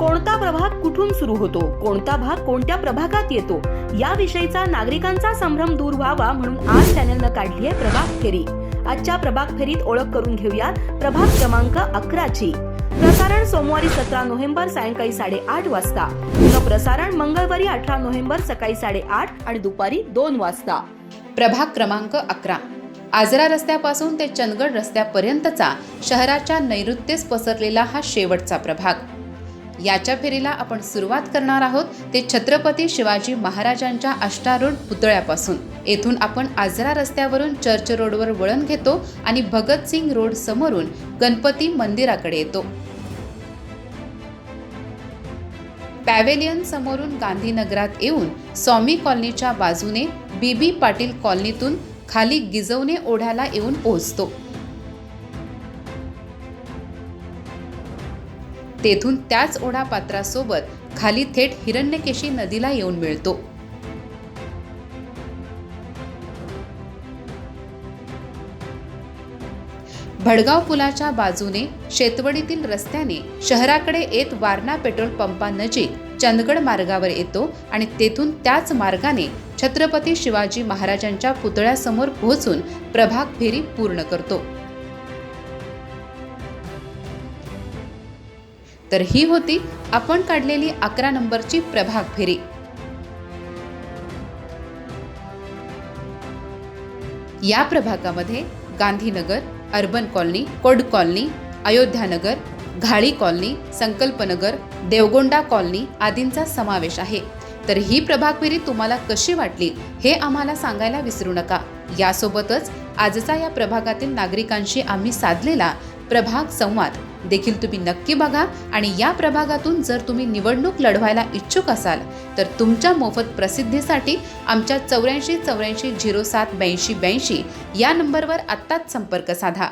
कोणता प्रभाग कुठून सुरू होतो? कोणता भाग कोणत्या प्रभागात येतो? याविषयीचा नागरिकांचा संभ्रम दूर व्हावा म्हणून आज चॅनलनं काढली आहे प्रभाग फेरी. आजच्या प्रभाग फेरीत ओळख करून घेऊयात प्रभाग क्रमांक अकराची. प्रसारण सोमवारी सतरा नोव्हेंबर सायंकाळी साडेआठ वाजता. पुन्हा प्रसारण मंगळवारी अठरा नोव्हेंबर सकाळी साडेआठ आणि दुपारी दोन वाजता. प्रभाग क्रमांक अकरा. आजरा रस्त्यापासून ते चंदगड रस्त्यापर्यंतचा शहराच्या नैऋत्येस पसरलेला हा शेवटचा प्रभाग. याच्या फेरीला आपण सुरुवात करणार आहोत. ते छत्रपती शिवाजी महाराजांच्या अष्टारूढ पुतळ्यापासून. येथून आपण आजरा रस्त्यावरून चर्च रोडवर वळण घेतो आणि भगतसिंग रोड समोरून गणपती मंदिराकडे येतो. पॅवेलियन समोरून गांधीनगरात येऊन स्वामी कॉलनीच्या बाजूने बीबी पाटील कॉलनीतून खाली गिजवणे ओढ्याला येऊन पोहोचतो. तेथून त्याच ओढा पात्रासोबत खाली थेट हिरण्यकेशी नदीला येऊन मिळतो. भडगाव पुलाच्या बाजूने शेतवडीतील रस्त्याने शहराकडे येत वारणा पेट्रोल पंपानजीक चंदगड मार्गावर येतो आणि तेथून त्याच मार्गाने छत्रपती शिवाजी महाराजांच्या पुतळ्यासमोर पोहोचून प्रभाग फेरी पूर्ण करतो. तर ही होती आपण काढलेली अकरा नंबरची प्रभाग फेरी. या प्रभागामध्ये Gandhinagar urban colony code colony Ayodhyanagar Ghali colony Sankalpnagar Devgonda colony आदींचा समावेश आहे. तर ही प्रभाग फेरी तुम्हाला कशी वाटली हे आम्हाला सांगायला विसरू नका. यासोबतच आजचा या प्रभागातील नागरिकांशी आम्ही साधलेला प्रभाग संवाद देखील तुम्ही नक्की बघा आणि या प्रभागातून जर तुम्ही निवडणूक लढवायला इच्छुक असाल तर तुमच्या मोफत प्रसिद्धीसाठी आमच्या चौऱ्याऐंशी चौऱ्याऐंशी झिरो सात ब्याऐंशी ब्याऐंशी या नंबरवर आत्ताच संपर्क साधा.